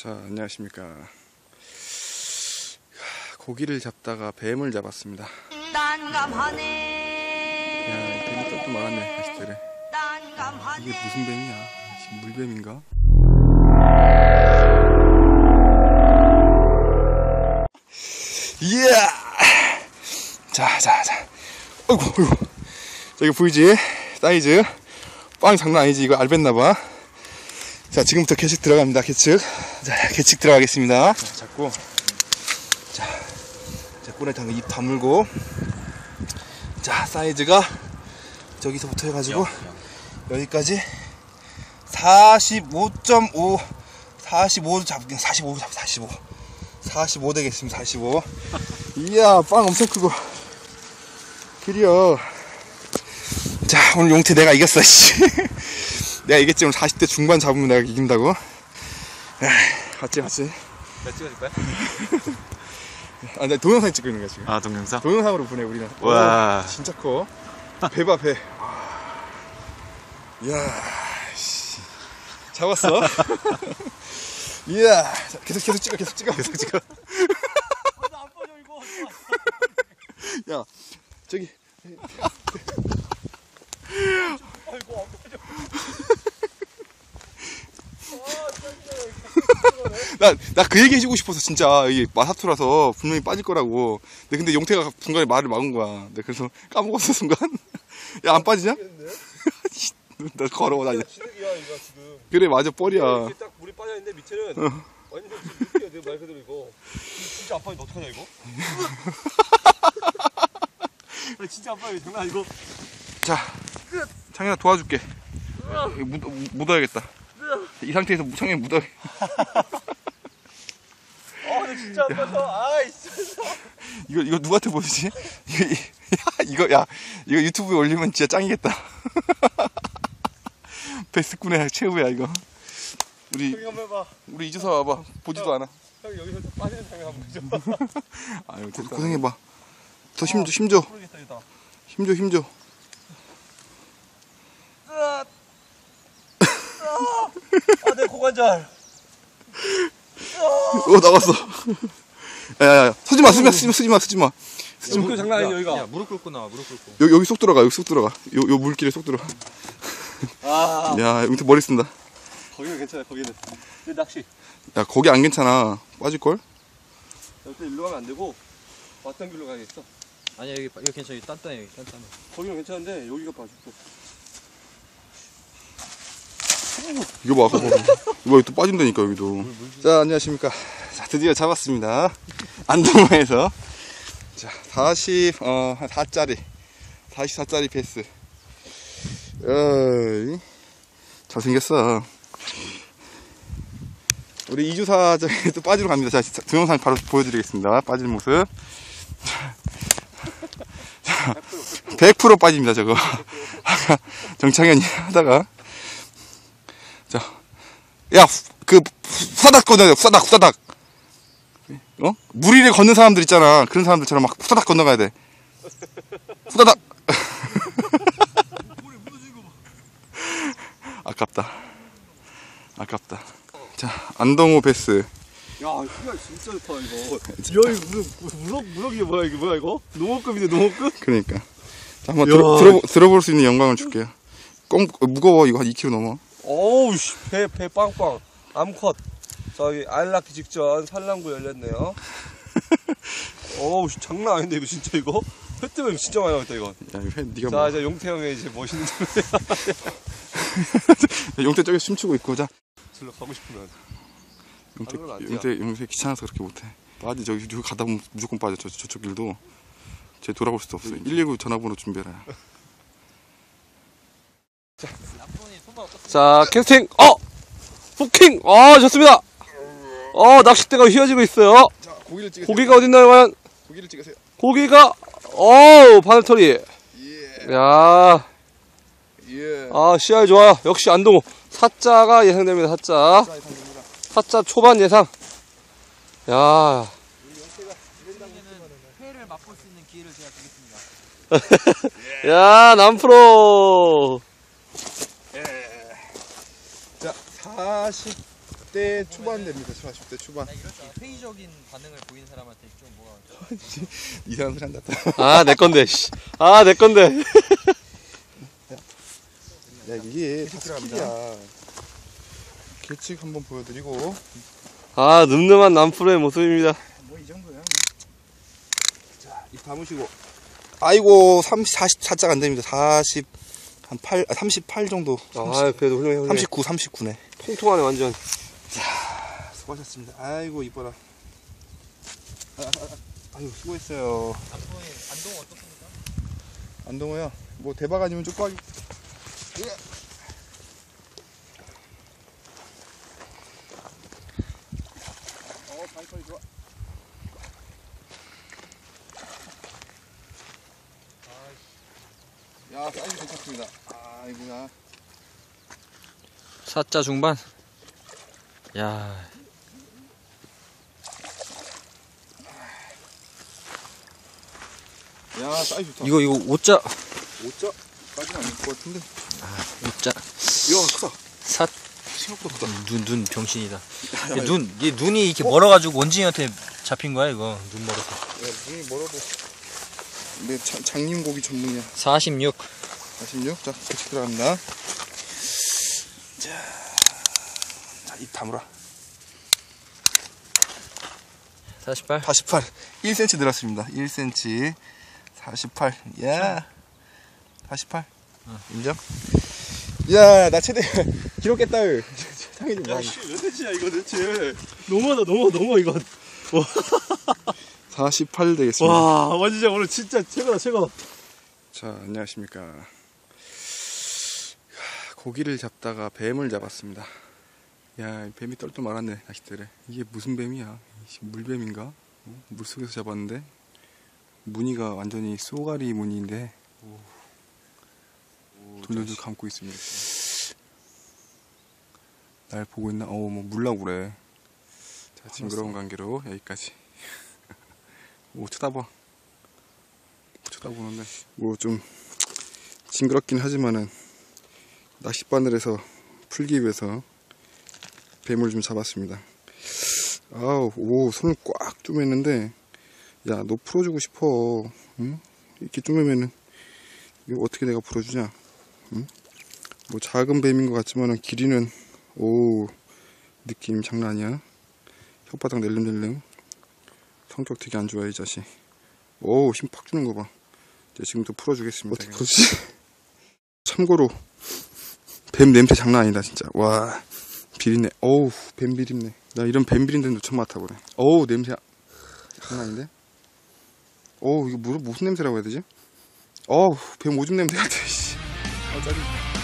자, 안녕하십니까. 고기를 잡다가 뱀을 잡았습니다. 야, 난감하네 이 뱀이 또 또 많았네, 아시들에. 난감하네 이게 무슨 뱀이야? 씨, 물뱀인가? 이야! 자, 자, 자. 어이구, 어이구. 자, 이거 보이지? 사이즈. 빵 장난 아니지? 이거 알bes나봐. 자, 지금부터 계측 들어갑니다, 계측. 자, 계측 들어가겠습니다. 자, 잡고. 자, 자, 꼬에 담입 다물고. 자, 사이즈가 저기서부터 해가지고 여기까지 45.5 45 잡긴 45 잡, 45 45 되겠습니다 45 이야 빵 엄청 크고 드디어 자 오늘 용태 내가 이겼어 씨 내가 이겼지 오늘 40대 중반 잡으면 내가 이긴다고 에이, 맞지 맞지 나 찍어줄 거야? 아, 나 동영상 찍고 있는 거야 지금 아 동영상? 동영상으로 보내 우리는 와. 오, 진짜 커 배봐 배 이야 씨. 잡았어 이야 자, 계속 계속 찍어 계속 찍어 계속 찍어 안 빠져 이거. 야 저기 아이고 안 빠져. 나나그 얘기 해주고 싶어서 진짜 이게 마사토라서 분명히 빠질 거라고 근데 근데 용태가 중간에 말을 막은 거야 내가 그래서 까먹었어 순간 야 안 빠지냐? 나 걸어와 지금. 그래 맞아 뻘이야 딱 물이 빠져 있는데 밑에는 완전 진흙이야 내가 말 그대로 이거. 진짜 안 빠져 어떡하냐 이거? 나 진짜 안 빠져 장난 아니고. 자 창현아 도와줄게 묻, 묻어야겠다 이 상태에서 창현이 묻어 아나 진짜 안 빠져. 아이 진짜. 이거 이거 누구한테 보여주지? 이거 이- 야, 이거 야 이거 유튜브에 올리면 진짜 짱이겠다. 베스트꾼의 최후야 이거. 우리. 우리 이주사 와봐 보지도 않아. 형 여기서 좀 빠지는 장면 한번 보여줘. 아유 됐다. 고생해봐. 더 힘줘 힘줘 이다. 힘줘 힘줘. 아내 고관절. 어 나갔어. 야야야 서지 마 서지 마 서지 마 서지 마 서지 마. 지금 장난 아니야 여기가. 야 무릎 꿇고 나와 무릎 꿇고 여기 여기 쏙 들어가 여기 쏙 들어가. 요 요 물길에 쏙 들어가. 아 야 밑에 머리 쓴다. 거기는 괜찮아 거기는. 근데 낚시. 야 거기 안 괜찮아 빠질 걸? 절대 일로 가면 안 되고 왔던 길로 가야겠어. 아니야 여기 여기 괜찮아 여기 단단해 여기 단단해 거기는 괜찮은데 여기가 빠졌어. 이거 봐, 그거 봐. 이거 또 빠진다니까, 여기도. 자, 안녕하십니까. 자, 드디어 잡았습니다. 안동마에서. 자, 40, 어, 한 4짜리. 44짜리 베스. 어이. 잘생겼어. 우리 이주사 저기 또 빠지러 갑니다. 자, 동영상 바로 보여드리겠습니다. 빠지는 모습. 자, 100% 빠집니다, 저거. 아까 정창현이 하다가. 자, 야, 후- 그, 후다닥 건너야 돼, 후다닥, 후다닥. 어? 물 위를 걷는 사람들 있잖아. 그런 사람들처럼 막 후다닥 건너가야 돼. 후다닥. 아깝다. 아깝다. 자, 안동호 베스. 야, 휘가 진짜 좋다 이거. 야, 이거 무슨 무럭 무럭이 뭐야 이게 뭐야 이거? 농어급인데 농어급? 그러니까. 자, 한번 야. 들어, 들어, 들어볼 수 있는 영광을 줄게요. 꽁, 무거워. 이거 한 2kg 넘어. 어우 씨, 배, 배 빵빵. 암컷. 저기 알 낳기 직전 산란구 열렸네요. 어우 씨, 장난 아닌데 이거 진짜 이거? 회 때문에 진짜 많이 나왔다 이거. 야, 이거 해, 니가 자 뭐. 이제 용태 형의 이제 멋있는 용태 저기 춤추고 있고, 자. 절로 가고 싶으면. 용태, 돼요. 용태, 용태 귀찮아서 그렇게 못해. 빠지, 저기, 가다 보면 무조건 빠져. 저, 저쪽 길도. 쟤 돌아볼 수도 없어. 119 전화번호 준비해라. 자 캐스팅. 어, 후킹. 아 좋습니다. 어 낚싯대가 휘어지고 있어요. 자, 고기를 찍으세요. 고기가 어딨나요 과연? 고기를 찍으세요. 고기가 어우 바늘털이. 예, 야. 예. 아, 씨알 좋아요. 역시 안동호. 사자가 예상됩니다, 사자. 자. 사자 초반 예상. 야, 회를 맛볼 수 있는 기회를 제가 드리겠습니다 야, 남프로. 자, 40, 40대 초반 됩니다. 40대 초반. 회의적인 반응을 보이는 사람한테 좀 뭐가 이상한 소리 한다. 아, 내 건데, 씨. 아, 내 건데. 야, 이게 다 스킬이야. 계측 한번 보여드리고. 아, 늠름한 남프로의 모습입니다. 뭐 이 정도야. 자, 입 다무시고. 아이고, 30, 44짝 안 됩니다. 40, 한 8, 아, 38 정도. 아, 그래도 훌륭해, 훌륭해. 39, 39네. 통통하네, 완전. 수고하셨습니다. 아이고, 이뻐라. 아, 아, 아, 아유, 수고했어요. 앞으로의 안동 어떻습니까? 안동호야, 뭐 대박 아니면 쪽박이. 어, 발걸이 좋아. 야, 사이즈 괜찮습니다. 아이고야. 사자 중반. 야, 야, 사이즈 좋다. 이거 이거 오자 5자 까지는 아닐 것 같은데. 오자 이야, 크다. 사 생각보다 크다. 눈, 눈 병신이다. 얘 눈, 얘 눈이 이렇게 멀어가지고 원진이한테 잡힌 거야 이거 눈 멀어서. 야, 눈이 멀어도. 내 장, 장님 고기 전문이야. 46. 46. 자, 계속 들어갑니다. 자, 자, 입 다물어. 48. 48. 1cm 늘었습니다. 1cm. 48. 야. 48. 인정? 야, 나 최대 기록했다. 상이 좀 많이. 몇 대지야, 이거 대체. 너무하다, 너무, 너무, 이거. 48 되겠습니다. 와, 와, 진짜 오늘 진짜 최고다, 최고. 자, 안녕하십니까. 고기를 잡다가 뱀을 잡았습니다. 야, 이 뱀이 떨떠 말았네, 낚싯대래. 이게 무슨 뱀이야? 물뱀인가? 어? 물속에서 잡았는데, 무늬가 완전히 쏘가리 무늬인데, 돌려줄 감고 있습니다. 날 보고 있나? 어, 뭐, 물라고 그래. 자, 징그러운 관계로 여기까지. 오, 쳐다봐. 쳐다보는데 뭐 좀 징그럽긴 하지만은 낚싯바늘에서 풀기 위해서 뱀을 좀 잡았습니다. 아우 오 손을 꽉 쪼맸는데 야 너 풀어주고 싶어 응? 이렇게 쪼매면은 이거 어떻게 내가 풀어주냐 응? 뭐 작은 뱀인 것 같지만은 길이는 오 느낌 장난 아니야 혓바닥 낼름낼름 성격 되게 안 좋아 이 자식 오, 힘 팍 주는 거 봐. 이제 지금부터 풀어주겠습니다. 어떻게 풀지? 참고로, 뱀 냄새 장난 아니다, 진짜. 와, 비린내. 어우, 뱀 비린내. 나 이런 뱀 비린내도 처음 맡아보네. 어우, 냄새. 장난 아닌데? 어우, 이거 뭐, 무슨 냄새라고 해야 되지? 어우, 뱀 오줌 냄새 같아, 씨. 아, 짜증.